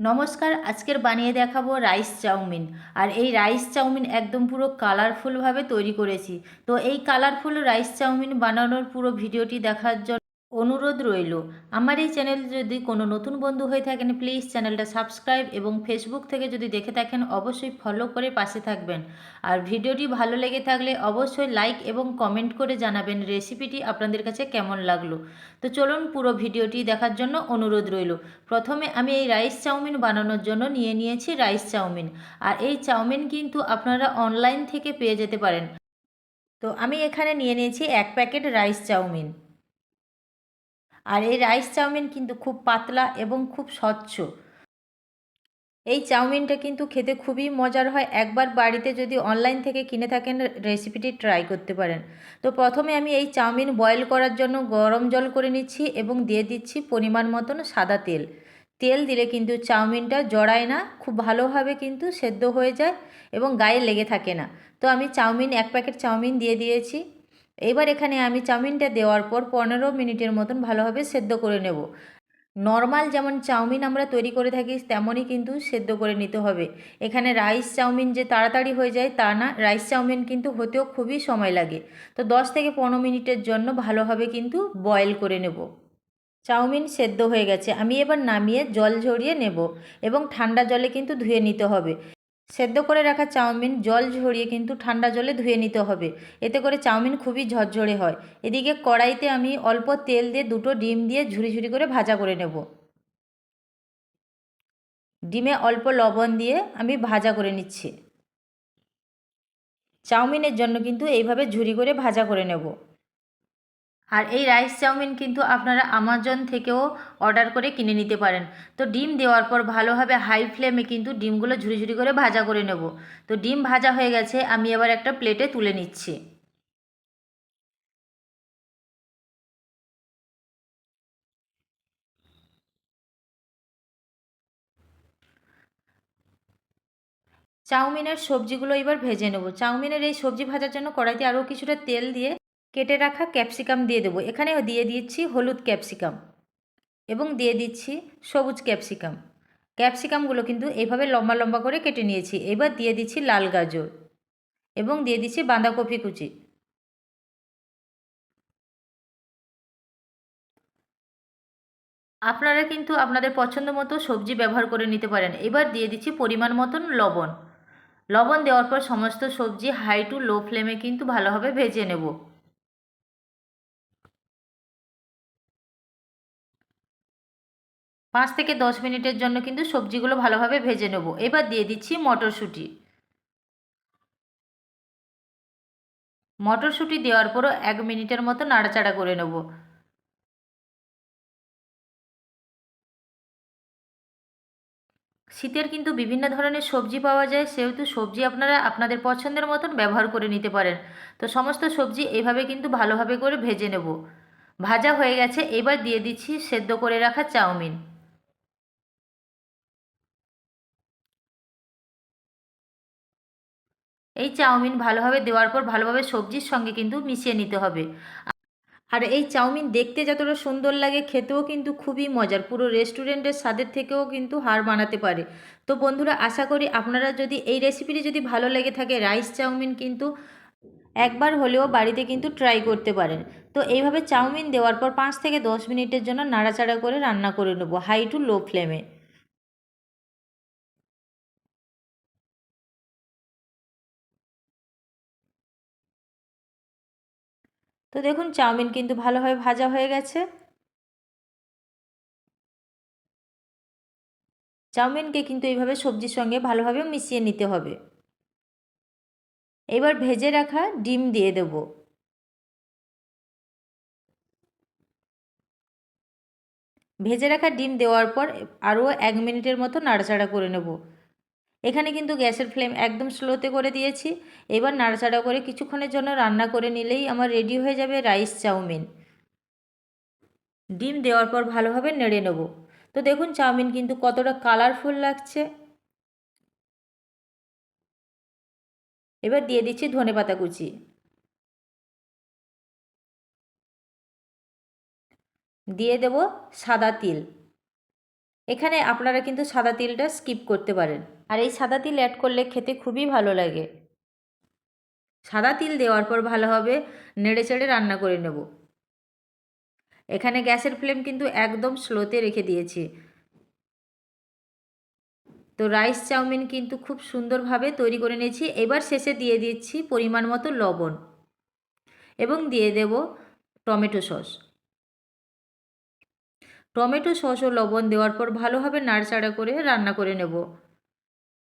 নমস্কার, আজকের বানিয়ে দেখাবো রাইস চাউমিন। আর এই রাইস চাউমিন একদম পুরো কালারফুলভাবে তৈরি করেছি। তো এই কালারফুল রাইস চাউমিন বানানোর পুরো ভিডিওটি দেখার জন্য অনুরোধ রইল। আমার এই চ্যানেল যদি কোনো নতুন বন্ধু হয়ে থাকেন প্লিজ চ্যানেলটা সাবস্ক্রাইব এবং ফেসবুক থেকে যদি দেখে থাকেন, অবশ্যই ফলো করে পাশে থাকবেন। আর ভিডিওটি ভালো লেগে থাকলে অবশ্যই লাইক এবং কমেন্ট করে জানাবেন রেসিপিটি আপনাদের কাছে কেমন লাগল। তো চলুন পুরো ভিডিওটি দেখার জন্য অনুরোধ রইল। প্রথমে আমি এই রাইস চাউমিন বানানোর জন্য নিয়ে নিয়েছি রাইস চাউমিন। আর এই চাউমিন কিন্তু আপনারা অনলাইন থেকে পেয়ে যেতে পারেন। তো আমি এখানে নিয়ে নিয়েছি এক প্যাকেট রাইস চাউমিন। আর এই রাইস চাউমিন কিন্তু খুব পাতলা এবং খুব স্বচ্ছ। এই চাউমিনটা কিন্তু খেতে খুবই মজার হয়। একবার বাড়িতে যদি অনলাইন থেকে কিনে থাকেন রেসিপিটি ট্রাই করতে পারেন। তো প্রথমে আমি এই চাউমিন বয়েল করার জন্য গরম জল করে নিচ্ছি এবং দিয়ে দিচ্ছি পরিমাণ মতন সাদা তেল। তেল দিলে কিন্তু চাউমিনটা জড়ায় না, খুব ভালোভাবে কিন্তু সেদ্ধ হয়ে যায় এবং গায়ে লেগে থাকে না। তো আমি চাউমিন, এক প্যাকেট চাউমিন দিয়ে দিয়েছি। এবার এখানে আমি চাউমিনটা দেওয়ার পর পনেরো মিনিটের মতন ভালোভাবে সেদ্ধ করে নেব। নর্মাল যেমন চাউমিন আমরা তৈরি করে থাকি, তেমনই কিন্তু সেদ্ধ করে নিতে হবে। এখানে রাইস চাউমিন যে তাড়াতাড়ি হয়ে যায় তা না, রাইস চাউমিন কিন্তু হতেও খুবই সময় লাগে। তো দশ থেকে পনেরো মিনিটের জন্য ভালোভাবে কিন্তু বয়েল করে নেব। চাউমিন সেদ্ধ হয়ে গেছে। আমি এবার নামিয়ে জল ঝরিয়ে নেব এবং ঠান্ডা জলে কিন্তু ধুয়ে নিতে হবে। সেদ্ধ করে রাখা চাউমিন জল ঝরিয়ে কিন্তু ঠান্ডা জলে ধুয়ে নিতে হবে। এতে করে চাউমিন খুবই ঝরঝরে হয়। এদিকে কড়াইতে আমি অল্প তেল দিয়ে দুটো ডিম দিয়ে ঝুরি ঝুরি করে ভাজা করে নেব। ডিমে অল্প লবণ দিয়ে আমি ভাজা করে নিচ্ছি। চাউমিনের জন্য কিন্তু এইভাবে ঝুরি করে ভাজা করে নেব। আর এই রাইস চাউমিন কিন্তু আপনারা আমাজন থেকেও অর্ডার করে কিনে নিতে পারেন। তো ডিম দেওয়ার পর ভালোভাবে হাই ফ্লেমে কিন্তু ডিমগুলো ঝুড়ি ঝুড়ি করে ভাজা করে নেব। তো ডিম ভাজা হয়ে গেছে, আমি এবার একটা প্লেটে তুলে নিচ্ছি। চাউমিনের সবজিগুলো এবার ভেজে নেব। চাউমিনের এই সবজি ভাজার জন্য কড়াইতে আরও কিছুটা তেল দিয়ে কেটে রাখা ক্যাপসিকাম দিয়ে দেবো। এখানে দিয়ে দিচ্ছি হলুদ ক্যাপসিকাম এবং দিয়ে দিচ্ছি সবুজ ক্যাপসিকাম। ক্যাপসিকামগুলো কিন্তু এইভাবে লম্বা লম্বা করে কেটে নিয়েছি। এবার দিয়ে দিচ্ছি লাল গাজর এবং দিয়ে দিচ্ছি বাঁধাকপি কুচি। আপনারা কিন্তু আপনাদের পছন্দ মতো সবজি ব্যবহার করে নিতে পারেন। এবার দিয়ে দিচ্ছি পরিমাণ মতন লবণ। লবণ দেওয়ার পর সমস্ত সবজি হাই টু লো ফ্লেমে কিন্তু ভালোভাবে ভেজে নেব। পাঁচ থেকে দশ মিনিটের জন্য কিন্তু সবজিগুলো ভালোভাবে ভেজে নেব। এবার দিয়ে দিচ্ছি মটরশুঁটি। মটরশুঁটি দেওয়ার পরও এক মিনিটের মতো নাড়াচাড়া করে নেব। শীতের কিন্তু বিভিন্ন ধরনের সবজি পাওয়া যায়, সেহেতু সবজি আপনারা আপনাদের পছন্দের মতন ব্যবহার করে নিতে পারেন। তো সমস্ত সবজি এভাবে কিন্তু ভালোভাবে করে ভেজে নেব। ভাজা হয়ে গেছে, এবার দিয়ে দিচ্ছি সেদ্ধ করে রাখা চাউমিন। এই চাউমিন ভালোভাবে দেওয়ার পর ভালোভাবে সবজির সঙ্গে কিন্তু মিশিয়ে নিতে হবে। আর এই চাউমিন দেখতে যতটা সুন্দর লাগে, খেতেও কিন্তু খুবই মজার। পুরো রেস্টুরেন্টের স্বাদের থেকেও কিন্তু হার বানাতে পারে। তো বন্ধুরা, আশা করি আপনারা যদি এই রেসিপিটি যদি ভালো লেগে থাকে, রাইস চাউমিন কিন্তু একবার হলেও বাড়িতে কিন্তু ট্রাই করতে পারেন। তো এইভাবে চাউমিন দেওয়ার পর পাঁচ থেকে দশ মিনিটের জন্য নাড়াচাড়া করে রান্না করে নেব, হাই টু লো ফ্লেমে। তো দেখুন, চাউমিন কিন্তু ভালোভাবে ভাজা হয়ে গেছে। চাউমিনকে কিন্তু এইভাবে সবজির সঙ্গে ভালোভাবে মিশিয়ে নিতে হবে। এবার ভেজে রাখা ডিম দিয়ে দেব। ভেজে রাখা ডিম দেওয়ার পর আরও এক মিনিটের মতো নাড়াচাড়া করে নেব। এখানে কিন্তু গ্যাসের ফ্লেম একদম স্লোতে করে দিয়েছি। এবার নাড়াচাড়া করে কিছুক্ষণের জন্য রান্না করে নিলেই আমার রেডি হয়ে যাবে রাইস চাউমিন। ডিম দেওয়ার পর ভালোভাবে নেড়ে নেব। তো দেখুন চাউমিন কিন্তু কতটা কালারফুল লাগছে। এবার দিয়ে দিচ্ছি ধনে পাতা কুচি। দিয়ে দেব সাদা তিল। এখানে আপনারা কিন্তু সাদা তিলটা স্কিপ করতে পারেন। আর এই সাদা তিল অ্যাড করলে খেতে খুবই ভালো লাগে। সাদা তিল দেওয়ার পর ভালোভাবে নেড়ে চেড়ে রান্না করে নেব। এখানে গ্যাসের ফ্লেম কিন্তু একদম স্লোতে রেখে দিয়েছি। তো রাইস চাউমিন কিন্তু খুব সুন্দরভাবে তৈরি করে নিয়েছি। এবার শেষে দিয়ে দিচ্ছি পরিমাণ মতো লবণ এবং দিয়ে দেব টমেটো সস। টমেটো সস ও লবণ দেওয়ার পর ভালোভাবে নাড়চাড়া করে রান্না করে নেব।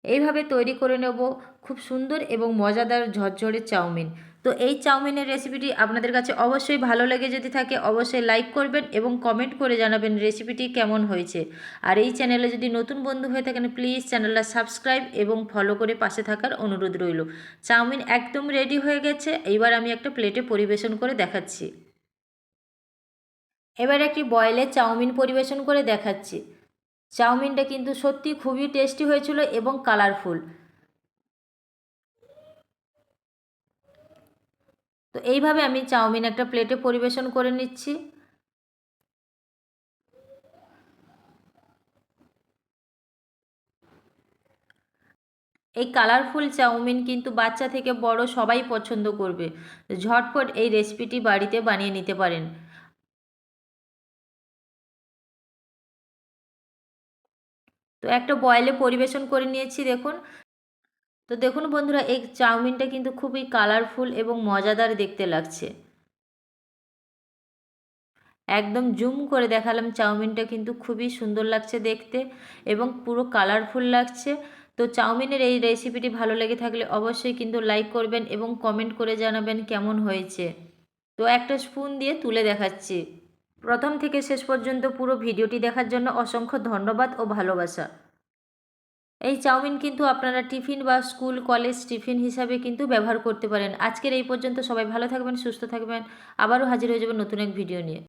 এইভাবে তৈরি করে নেব খুব সুন্দর এবং মজাদার ঝরঝরে চাউমিন। তো এই চাউমিনের রেসিপিটি আপনাদের কাছে অবশ্যই ভালো লেগে যদি থাকে, অবশ্যই লাইক করবেন এবং কমেন্ট করে জানাবেন রেসিপিটি কেমন হয়েছে। আর এই চ্যানেলে যদি নতুন বন্ধু হয়ে থাকেন প্লিজ চ্যানেলটা সাবস্ক্রাইব এবং ফলো করে পাশে থাকার অনুরোধ রইল। চাউমিন একদম রেডি হয়ে গেছে, এইবার আমি একটা প্লেটে পরিবেশন করে দেখাচ্ছি। এবার একটি বয়েলের চাউমিন পরিবেশন করে দেখাচ্ছি। চাউমিনটা কিন্তু সত্যি খুবই টেস্টি হয়েছিল এবং কালারফুল। তো এইভাবে আমি চাউমিন একটা প্লেটে পরিবেশন করে নিচ্ছি। এই কালারফুল চাউমিন কিন্তু বাচ্চা থেকে বড় সবাই পছন্দ করবে। ঝটপট এই রেসিপিটি বাড়িতে বানিয়ে নিতে পারেন। তো একটা বয়েলে পরিবেশন করে নিয়েছি দেখুন। তো দেখুন বন্ধুরা, এই চাউমিনটা কিন্তু খুবই কালারফুল এবং মজাদার দেখতে লাগছে। একদম জুম করে দেখালাম চাউমিনটা কিন্তু খুবই সুন্দর লাগছে দেখতে এবং পুরো কালারফুল লাগছে। তো চাউমিনের এই রেসিপিটি ভালো লেগে থাকলে অবশ্যই কিন্তু লাইক করবেন এবং কমেন্ট করে জানাবেন কেমন হয়েছে। তো একটা স্পুন দিয়ে তুলে দেখাচ্ছি। প্রথম থেকে শেষ পর্যন্ত পুরো ভিডিওটি দেখার জন্য অসংখ্য ধন্যবাদ ও ভালোবাসা। এই চাউমিন কিন্তু আপনারা টিফিন বা স্কুল, কলেজ টিফিন হিসাবে কিন্তু ব্যবহার করতে পারেন। আজকের এই পর্যন্ত সবাই ভালো থাকবেন, সুস্থ থাকবেন। আবারও হাজির হয়ে যাবেন নতুন এক ভিডিও নিয়ে।